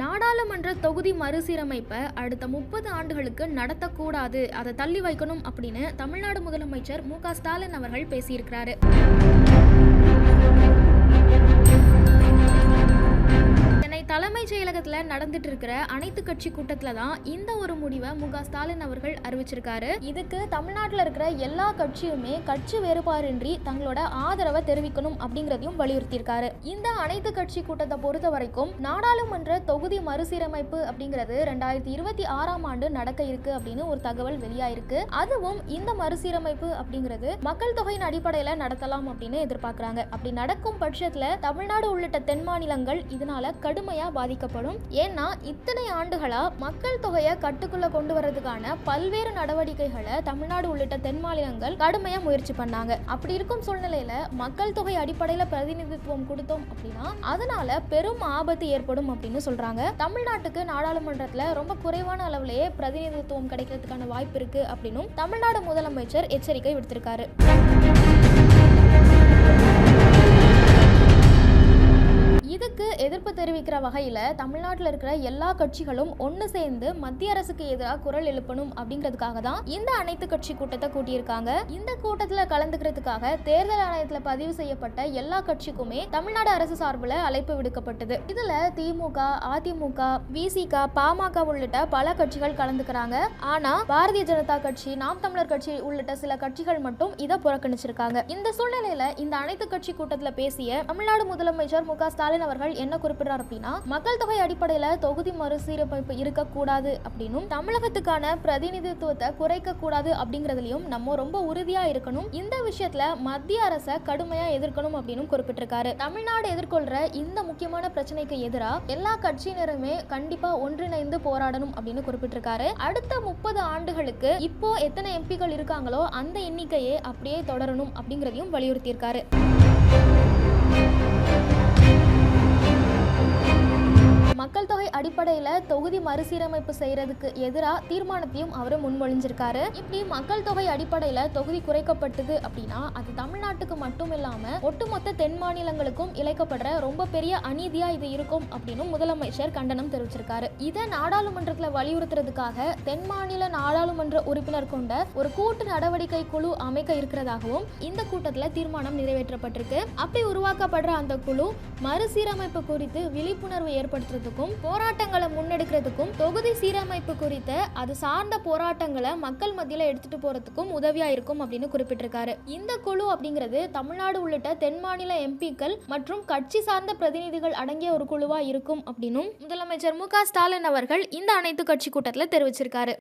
நாடாளுமன்ற தொகுதி மறுசீரமைப்பை அடுத்த முப்பது ஆண்டுகளுக்கு நடத்தக்கூடாது அதை தள்ளி வைக்கணும் அப்படின்னு தமிழ்நாடு முதலமைச்சர் மு க ஸ்டாலின் அவர்கள் பேசியிருக்கிறாரு. தலைமைச் நடந்துட்டு இருக்கிற அனைத்து கட்சி கூட்டத்தில் தான் இந்த ஒரு முடிவை மு ஸ்டாலின் அவர்கள் அறிவிச்சிருக்காரு. இதுக்கு தமிழ்நாட்டில் இருக்கிற எல்லா கட்சியுமே கட்சி வேறுபாடின்றி தங்களோட ஆதரவை தெரிவிக்கணும் அப்படிங்கிறதையும் வலியுறுத்தியிருக்காரு. இந்த அனைத்து கட்சி கூட்டத்தை பொறுத்த வரைக்கும் நாடாளுமன்ற தொகுதி மறுசீரமைப்பு அப்படிங்கிறது ரெண்டாயிரத்தி இருபத்தி ஆறாம் ஆண்டு நடக்க இருக்கு அப்படின்னு ஒரு தகவல் வெளியாயிருக்கு. அதுவும் இந்த மறுசீரமைப்பு அப்படிங்கிறது மக்கள் தொகையின் அடிப்படையில் நடத்தலாம் அப்படின்னு எதிர்பார்க்குறாங்க. அப்படி நடக்கும் பட்சத்தில் தமிழ்நாடு உள்ளிட்ட தென் மாநிலங்கள் இதனால கடுமையா பாதிக்கப்படும். ஏன்னா இத்தனை ஆண்டுகளா மக்கள் தொகையை கட்டுக்குள்ள கொண்டு வர்றதுக்கான பல்வேறு நடவடிக்கைகளை தமிழ்நாடு உள்ளிட்ட தென் மாநிலங்கள் கடுமையா முயற்சி பண்ணாங்க. அப்படி இருக்கும் சூழ்நிலையில மக்கள் தொகை அடிப்படையில பிரதிநிதித்துவம் கொடுத்தோம் அப்படின்னா அதனால பெரும் ஆபத்து ஏற்படும் அப்படின்னு சொல்றாங்க. தமிழ்நாட்டுக்கு நாடாளுமன்றத்துல ரொம்ப குறைவான அளவிலேயே பிரதிநிதித்துவம் கிடைக்கிறதுக்கான வாய்ப்பு இருக்கு அப்படின்னும் தமிழ்நாடு முதலமைச்சர் எச்சரிக்கை விடுத்திருக்காரு. தெரிவிக்கிற வகையில் தமிழ்நாட்டில் இருக்கிற எல்லா கட்சிகளும் ஒன்று சேர்ந்து மத்திய அரசுக்கு எதிராக குரல் எழுப்பணும் அப்படிங்கிறதுக்காக தான் இந்த அனைத்து கட்சி கூட்டத்தை கூட்டியிருக்காங்க. இந்த கூட்டத்தில் கலந்துக்கிறதுக்காக தேர்தல் ஆணையத்தில் பதிவு செய்யப்பட்ட எல்லா கட்சிக்குமே தமிழ்நாடு அரசு சார்பில் அழைப்பு விடுக்கப்பட்டது. இதில் திமுக அதிமுக விசிக பாமக உள்ளிட்ட பல கட்சிகள் கலந்துக்கிறாங்க. ஆனால் பாரதிய ஜனதா கட்சி நாம் தமிழர் கட்சி உள்ளிட்ட சில கட்சிகள் மட்டும் இதை புறக்கணிச்சிருக்காங்க. இந்த சூழ்நிலையில இந்த அனைத்து கட்சி கூட்டத்தில் பேசிய தமிழ்நாடு முதலமைச்சர் மு ஸ்டாலின் அவர்கள் என்ன குறிப்பிட்டார் அப்படின்னா மக்கள் தொகை அடிப்படையில தொகுதி மறுசீரமைப்பு இருக்கக்கூடாது அப்படின்னும் தமிழகத்துக்கான பிரதிநிதித்துவத்தை குறைக்க கூடாது அப்படிங்கறதுலயும் நம்ம ரொம்ப உறுதியா இருக்கணும். இந்த விஷயத்துல மத்திய அரசை கடுமையா எதிர்க்கணும் அப்படின்னு குறிப்பிட்டிருக்காரு. தமிழ்நாடு எதிர்கொள்ற இந்த முக்கியமான பிரச்சனைக்கு எதிரா எல்லா கட்சியினருமே கண்டிப்பா ஒன்றிணைந்து போராடணும் அப்படின்னு குறிப்பிட்டிருக்காரு. அடுத்த முப்பது ஆண்டுகளுக்கு இப்போ எத்தனை எம்பிக்கள் இருக்காங்களோ அந்த எண்ணிக்கையே அப்படியே தொடரணும் அப்படிங்கறதையும் வலியுறுத்தியிருக்காரு. மக்கள் தொகை அடிப்படையில் தொகுதி மறுசீரமைப்பு செய்யறதுக்கு எதிராக தீர்மானத்தையும் அவர் முன்மொழிஞ்சிருக்காரு. இப்படி மக்கள் தொகை அடிப்படையில் தொகுதி குறைக்கப்பட்டது அப்படின்னா அது தமிழ்நாட்டுக்கு மட்டும் இல்லாம ஒட்டுமொத்த தென் மாநிலங்களுக்கும் இழைக்கப்படுற ரொம்ப பெரிய அநீதியா இது இருக்கும் அப்படின்னு முதலமைச்சர் கண்டனம் தெரிவிச்சிருக்காரு. இதை நாடாளுமன்றத்தில் வலியுறுத்துறதுக்காக தென் மாநில நாடாளுமன்ற உறுப்பினர் கொண்ட ஒரு கூட்டு நடவடிக்கை குழு அமைக்க இருக்கிறதாகவும் இந்த கூட்டத்தில் தீர்மானம் நிறைவேற்றப்பட்டிருக்கு. அப்படி உருவாக்கப்படுற அந்த குழு மறுசீரமைப்பு குறித்து விழிப்புணர்வு ஏற்படுத்துறதுக்கும் போராட்டங்களை முன்னெடுக்கிறதுக்கும் தொகுதி சீரமைப்பு குறித்த அது சார்ந்த போராட்டங்களை மக்கள் மத்தியில் எடுத்துட்டு போறதுக்கும் உதவியா இருக்கும் அப்படின்னு குறிப்பிட்டிருக்காரு. இந்த குழு அப்படிங்கிறது தமிழ்நாடு உள்ளிட்ட தென் மாநில எம்பிக்கள் மற்றும் கட்சி சார்ந்த பிரதிநிதிகள் அடங்கிய ஒரு குழுவா இருக்கும் அப்படின்னும் முதலமைச்சர் மு க ஸ்டாலின் அவர்கள் இந்த அனைத்து கட்சி கூட்டத்தில் தெரிவிச்சிருக்காரு.